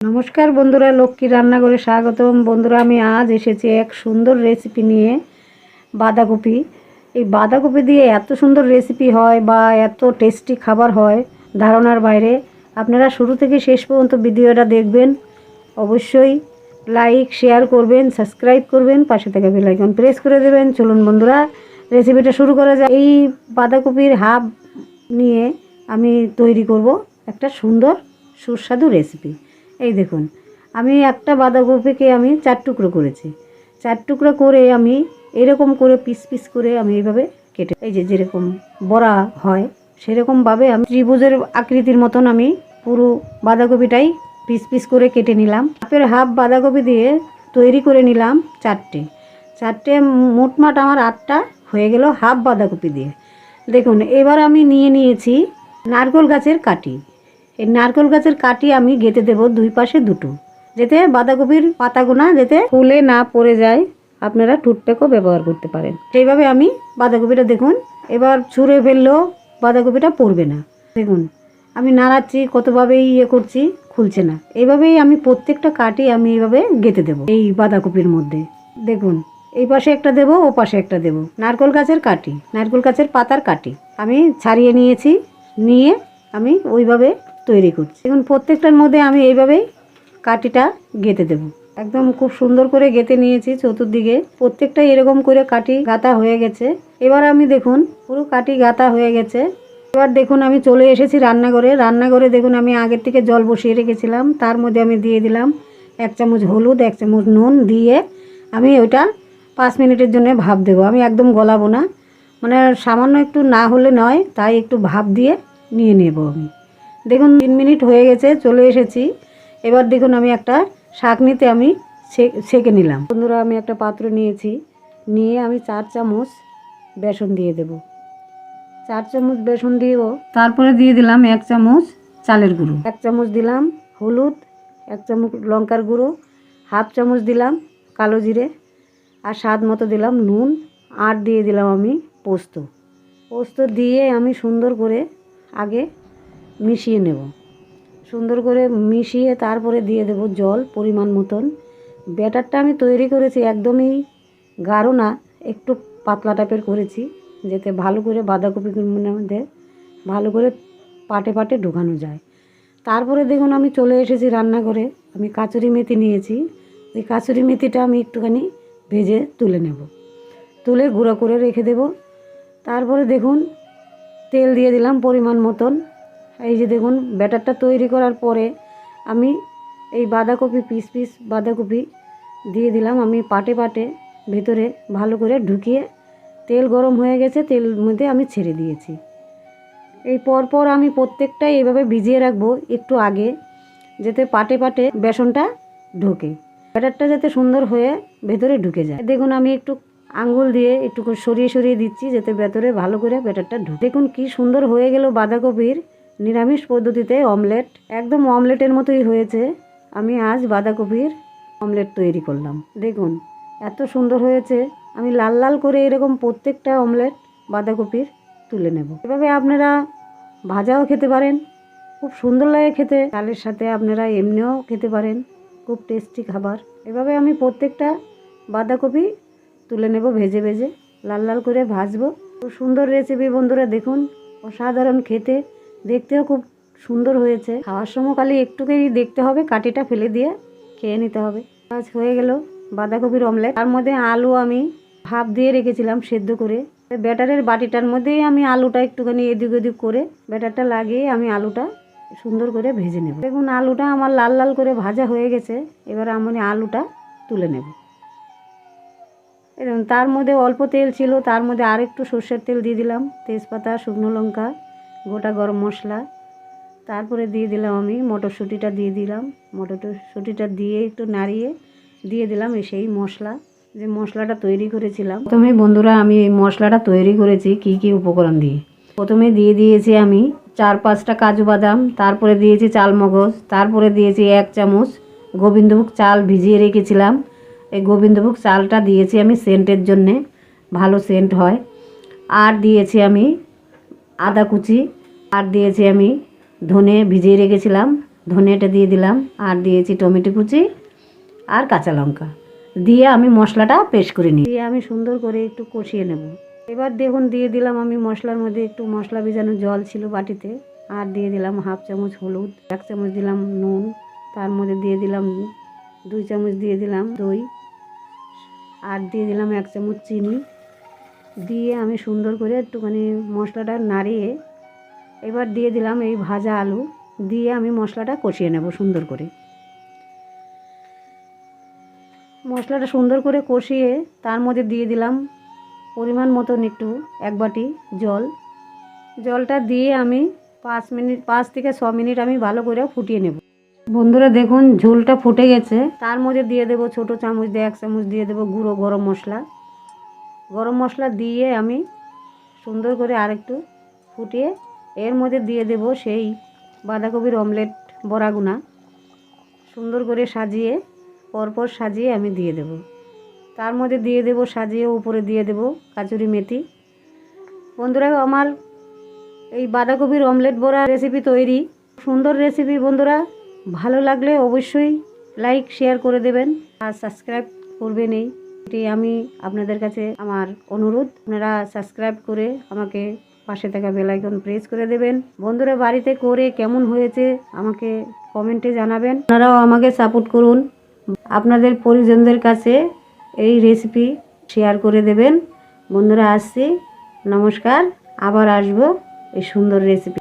নমস্কার বন্ধুরা, লক্ষ্মী রান্নাঘরে স্বাগতম। বন্ধুরা, আমি আজ এসেছি এক সুন্দর রেসিপি নিয়ে বাঁধাকপি। এই বাঁধাকপি দিয়ে এত সুন্দর রেসিপি হয় বা এত টেস্টি খাবার হয় ধারণার বাইরে, আপনারা শুরু থেকে শেষ পর্যন্ত ভিডিওটা দেখবেন। অবশ্যই লাইক শেয়ার করবেন সাবস্ক্রাইব করবেন, পাশে থেকে বেলাইকন প্রেস করে দেবেন। চলুন বন্ধুরা রেসিপিটা শুরু করা যায় এই বাঁধাকপির হাফ নিয়ে আমি তৈরি করব একটা সুন্দর সুস্বাদু রেসিপি এই দেখুন, আমি একটা বাঁধাকপিকে আমি চার টুকরো করেছি। চার টুকরো করে আমি এরকম করে পিস পিস করে আমি এইভাবে কেটে, এই যে যেরকম বড়া হয়, সেরকমভাবে আমি ত্রিভুজের আকৃতির মতন আমি পুরো বাঁধাকপিটাই পিস পিস করে কেটে নিলাম। হাফের হাফ বাঁধাকপি দিয়ে তৈরি করে নিলাম চারটে। চারটে মোটমাট আমার আটটা হয়ে গেল হাফ বাঁধাকপি দিয়ে। দেখুন, এবার আমি নিয়ে নিয়েছি নারকেল গাছের কাটি। এই নারকেল গাছের কাটি আমি গেঁথে দেবো দুই পাশে দুটো। যাতে বাঁধাকপির পাতাগুনা যাতে ফুলে না পড়ে যায়, আপনারা টুথপেকও ব্যবহার করতে পারেন। সেইভাবে আমি বাঁধাকপিটা দেখুন, এবার ছুঁড়ে ফেললেও বাঁধাকপিটা পড়বে না। দেখুন, আমি নাড়াচ্ছি, কতভাবেই ইয়ে করছি, খুলছে না। এইভাবেই আমি প্রত্যেকটা কাটি আমি এইভাবে গেঁথে দেবো এই বাঁধাকপির মধ্যে। দেখুন, এই পাশে একটা দেবো, ও পাশে একটা দেবো। নারকেল গাছের কাটি নারকেল গাছের পাতার কাটি আমি ছাড়িয়ে নিয়েছি, নিয়ে আমি ওইভাবে তৈরি করছি। এখন প্রত্যেকটার মধ্যে আমি এইভাবেই কাটিটা গেঁথে দেবো। একদম খুব সুন্দর করে গেঁথে নিয়েছি চতুর্দিকে। প্রত্যেকটা এরকম করে কাটি গাঁথা হয়ে গেছে। এবার আমি দেখুন, পুরো কাটি গাঁথা হয়ে গেছে। এবার দেখুন, আমি চলে এসেছি রান্নাঘরে। রান্নাঘরে দেখুন, আমি আগের থেকে জল বসিয়ে রেখেছিলাম। তার মধ্যে আমি দিয়ে দিলাম এক চামচ হলুদ, এক চামচ নুন দিয়ে আমি ওইটা পাঁচ মিনিটের জন্য ভাপ দেবো। আমি একদম গলাবো না। মানে সামান্য একটু না হলে নয়, তাই একটু ভাপ দিয়ে নিয়ে নেব আমি। দেখুন, তিন মিনিট হয়ে গেছে, চলে এসেছি। এবার দেখুন, আমি একটা শাক নিতে আমি ছেঁকে নিলাম। বন্ধুরা, আমি একটা পাত্র নিয়েছি। নিয়ে আমি চার চামচ বেসন দিয়ে দেব। চার চামচ বেসন দিব তারপরে দিয়ে দিলাম এক চামচ চালের গুঁড়ো। এক চামচ দিলাম হলুদ, এক চামচ লঙ্কার গুঁড়ো, হাফ চামচ দিলাম কালো জিরে, আর স্বাদ মতো দিলাম নুন, আর দিয়ে দিলাম আমি পোস্ত। পোস্ত দিয়ে আমি সুন্দর করে আগে মিশিয়ে নেব। সুন্দর করে মিশিয়ে তারপরে দিয়ে দেব জল পরিমাণ মতন। ব্যাটারটা আমি তৈরি করেছি একদমই গাঢ় না, একটু পাতলা টাইপের করেছি, যাতে ভালো করে বাঁধাকপির মধ্যে ভালো করে পাটে পাটে ঢোকানো যায়। তারপরে দেখুন আমি চলে এসেছি রান্নাঘরে, আমি কাচুরি মেথি নিয়েছি। ওই কাচুরি মেথিটা আমি একটুখানি ভেজে তুলে নেব। তুলে গুঁড়ো করে রেখে দেব। তারপরে দেখুন তেল দিয়ে দিলাম পরিমাণ মতন। এই যে দেখুন, ব্যাটারটা তৈরি করার পরে আমি এই বাঁধাকপি পিস পিস বাঁধাকপি দিয়ে দিলাম। আমি পাটে পাটে ভেতরে ভালো করে ঢুকিয়ে তেল গরম হয়ে গেছে, তেল মধ্যে আমি ছেড়ে দিয়েছি। এই পরপর আমি প্রত্যেকটাই এভাবে ভিজিয়ে রাখব একটু আগে, যাতে পাটে পাটে বেসনটা ঢোকে। ব্যাটারটা যাতে সুন্দর হয়ে ভেতরে ঢুকে যায়। দেখুন, আমি একটু আঙ্গুল দিয়ে একটু সরিয়ে সরিয়ে দিচ্ছি, যাতে ভেতরে ভালো করে ব্যাটারটা ঢুকে। দেখুন, কি সুন্দর হয়ে গেল বাঁধাকপির নিরামিষ পদ্ধতিতে অমলেট, একদম অমলেটের মতোই হয়েছে। আমি আজ বাঁধাকপির অমলেট তৈরি করলাম। দেখুন, এত সুন্দর হয়েছে। আমি লাল লাল করে এরকম প্রত্যেকটা অমলেট বাঁধাকপির তুলে নেব। এভাবে আপনারা ভাজাও খেতে পারেন, খুব সুন্দর লাগে খেতে। চালের সাথে আপনারা এমনিও খেতে পারেন, খুব টেস্টি খাবার। এভাবে আমি প্রত্যেকটা বাঁধাকপি তুলে নেব ভেজে ভেজে। লাল লাল করে ভাজবো। খুব সুন্দর রেসিপি বন্ধুরা, দেখুন। অসাধারণ খেতে। দেখতেও খুব সুন্দর হয়েছে। খাওয়ার সময় খালি একটুখানি দেখতে হবে কাটিটা ফেলে দিয়ে খেয়ে নিতে হবে। আজ হয়ে গেল বাঁধাকপির অমলেট। তার মধ্যে আলু আমি ভাপ দিয়ে রেখেছিলাম সেদ্ধ করে। ব্যাটারের বাটিটার মধ্যেই আমি আলুটা একটুখানি এদিক ওদিক করে ব্যাটারটা লাগিয়ে আমি আলুটা সুন্দর করে ভেজে নেব। দেখুন, আলুটা আমার লাল লাল করে ভাজা হয়ে গেছে। এবার আমি আলুটা তুলে নেব। এরকম তার মধ্যে অল্প তেল ছিল, তার মধ্যে আরেকটু সর্ষের তেল দিয়ে দিলাম। তেজপাতা, শুকনো লঙ্কা গোটা গরম মশলা। তারপরে দিয়ে দিলাম আমি মটরশুঁটিটা দিয়ে দিলাম। মটরশুঁটিটা দিয়ে একটু নাড়িয়ে দিয়ে দিলাম সেই মশলা। যে মশলাটা তৈরি করেছিলাম। প্রথমে বন্ধুরা আমি এই মশলাটা তৈরি করেছি কি কি উপকরণ দিয়ে। প্রথমে দিয়ে দিয়েছি আমি চার পাঁচটা কাজু বাদাম, তারপরে দিয়েছি চালমগজ তারপরে দিয়েছি এক চামচ গোবিন্দভোগ চাল ভিজিয়ে রেখেছিলাম। এই গোবিন্দভোগ চালটা দিয়েছি আমি সেন্টের জন্যে, ভালো সেন্ট হয়। আর দিয়েছি আমি আদা কুচি আর দিয়েছি আমি ধনে ভিজিয়ে রেখেছিলাম, ধনেটা দিয়ে দিলাম, আর দিয়েছি টমেটো কুচি আর কাঁচা লঙ্কা। দিয়ে আমি মশলাটা পেস্ট করে নিই। দিয়ে আমি সুন্দর করে একটু কষিয়ে নেব। এবার দেখুন, দিয়ে দিলাম আমি মশলার মধ্যে একটু মশলা ভিজানো জল ছিল বাটিতে, আর দিয়ে দিলাম হাফ চামচ হলুদ, এক চামচ দিলাম নুন, তার মধ্যে দিয়ে দিলাম দুই চামচ দিয়ে দিলাম দই, আর দিয়ে দিলাম এক চামচ চিনি। দিয়ে আমি সুন্দর করে একটুখানি মশলাটা নাড়িয়ে এবার দিয়ে দিলাম এই ভাজা আলু, দিয়ে আমি মশলাটা কষিয়ে নেব সুন্দর করে। মশলাটা সুন্দর করে কষিয়ে তার মধ্যে দিয়ে দিলাম পরিমাণ মতন একটু, এক বাটি জল। জলটা দিয়ে আমি পাঁচ মিনিট, পাঁচ থেকে ছ মিনিট আমি ভালো করে ফুটিয়ে নেব। বন্ধুরা দেখুন, ঝোলটা ফুটে গেছে। তার মধ্যে দিয়ে দেবো ছোটো চামচ দিয়ে, এক চামচ দিয়ে দেবো গুঁড়ো গরম মশলা। গরম মশলা দিয়ে আমি সুন্দর করে আরেকটু ফুটিয়ে এর মধ্যে দিয়ে দেব সেই বাঁধাকপির অমলেট বড়াগুনা। সুন্দর করে সাজিয়ে, পরপর সাজিয়ে আমি দিয়ে দেব। তার মধ্যে দিয়ে দেব, সাজিয়ে উপরে দিয়ে দেব কাচুরি মেথি। বন্ধুরা, আমার এই বাঁধাকপির অমলেট বড়া রেসিপি তৈরি। সুন্দর রেসিপি বন্ধুরা, ভালো লাগলে অবশ্যই লাইক শেয়ার করে দেবেন। আর সাবস্ক্রাইব করবেন এই। এটি আমি আপনাদের কাছে আমার অনুরোধ। আপনারা সাবস্ক্রাইব করে আমাকে পাশে থাকা বেলাইকন প্রেস করে দেবেন। বন্ধুরা, বাড়িতে করে কেমন হয়েছে আমাকে কমেন্টে জানাবেন। আপনারাও আমাকে সাপোর্ট করুন। আপনাদের পরিজনদের কাছে এই রেসিপি শেয়ার করে দেবেন। বন্ধুরা, আসছি। নমস্কার। আবার আসব এই সুন্দর রেসিপি